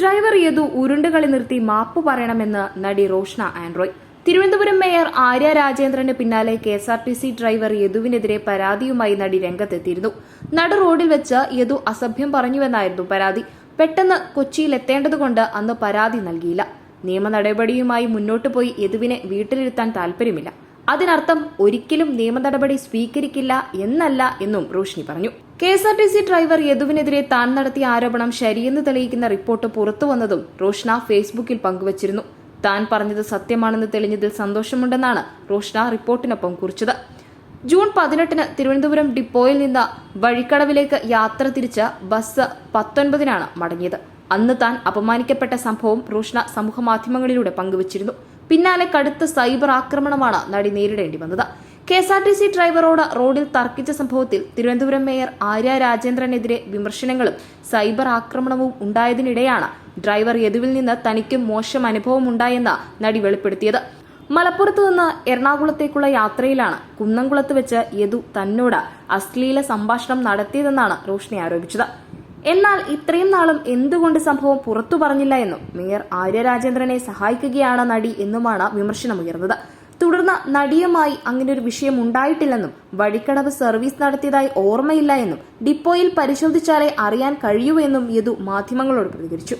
Driver Yadu ഉരുണ്ടുകളി നിർത്തി മാപ്പ് പറയണമെന്ന് നടി റോഷ്ന ആൻഡ്രോയ്. തിരുവനന്തപുരം മേയർ ആര്യ രാജേന്ദ്രന് പിന്നാലെ K S R T C driver യദുവിനെതിരെ പരാതിയുമായി നടി രംഗത്തെത്തിയിരുന്നു. നട റോഡിൽ വെച്ച് യദു അസഭ്യം പറഞ്ഞുവെന്നായിരുന്നു പരാതി. പെട്ടെന്ന് കൊച്ചിയിൽ എത്തേണ്ടതുകൊണ്ട് അന്ന് പരാതി നൽകിയില്ല. നിയമ നടപടിയുമായി മുന്നോട്ടു പോയി യദുവിനെ വീട്ടിലിരുത്താൻ താൽപ്പര്യമില്ല. അതിനർത്ഥം ഒരിക്കലും നിയമ നടപടി സ്വീകരിക്കില്ല എന്നല്ല എന്നും റോഷ്നി പറഞ്ഞു. K S R T C driver യദുവിനെതിരെ താൻ നടത്തിയ ആരോപണം ശരിയെന്ന് തെളിയിക്കുന്ന റിപ്പോർട്ട് പുറത്തുവന്നതും റോഷ്ന ഫേസ്ബുക്കിൽ പങ്കുവച്ചിരുന്നു. താൻ പറഞ്ഞത് സത്യമാണെന്ന് തെളിഞ്ഞതിൽ സന്തോഷമുണ്ടെന്നാണ് റോഷ്ന റിപ്പോർട്ടിനൊപ്പം കുറിച്ചത്. ജൂൺ പതിനെട്ടിന് തിരുവനന്തപുരം ഡിപ്പോയിൽ നിന്ന് വഴിക്കടവിലേക്ക് യാത്ര തിരിച്ച ബസ് പത്തൊൻപതിനാണ് മടങ്ങിയത്. അന്ന് താൻ അപമാനിക്കപ്പെട്ട സംഭവം റോഷ്ന സമൂഹമാധ്യമങ്ങളിലൂടെ പങ്കുവച്ചിരുന്നു. പിന്നാലെ കടുത്ത സൈബർ ആക്രമണമാണ് നടി നേരിടേണ്ടി വന്നത്. K S R T C ഡ്രൈവറോട് റോഡിൽ തർക്കിച്ച സംഭവത്തിൽ തിരുവനന്തപുരം മേയർ ആര്യ രാജേന്ദ്രനെതിരെ വിമർശനങ്ങളും സൈബർ ആക്രമണവും ഉണ്ടായതിനിടെയാണ് ഡ്രൈവർ യദുവിൽ നിന്ന് തനിക്കും മോശം അനുഭവം ഉണ്ടായെന്ന് നടി വെളിപ്പെടുത്തിയത്. മലപ്പുറത്ത് നിന്ന് എറണാകുളത്തേക്കുള്ള യാത്രയിലാണ് കുന്നംകുളത്ത് വെച്ച് യദു തന്നോട് അശ്ലീല സംഭാഷണം നടത്തിയതെന്നാണ് റോഷ്നി ആരോപിച്ചത്. എന്നാൽ ഇത്രയും നാളും എന്തുകൊണ്ട് സംഭവം പുറത്തു പറഞ്ഞില്ല എന്നും മേയർ ആര്യ രാജേന്ദ്രനെ സഹായിക്കുകയാണ് നടി എന്നുമാണ് വിമർശനമുയർന്നത് തുടർന്ന് നടിയുമായി അങ്ങനെയൊരു വിഷയം ഉണ്ടായിട്ടില്ലെന്നും വഴിക്കടവ് സർവീസ് നടത്തിയതായി ഓർമ്മയില്ല എന്നും ഡിപ്പോയിൽ പരിശോധിച്ചാലേ അറിയാൻ കഴിയൂ എന്നും യദു മാധ്യമങ്ങളോട് പ്രതികരിച്ചു.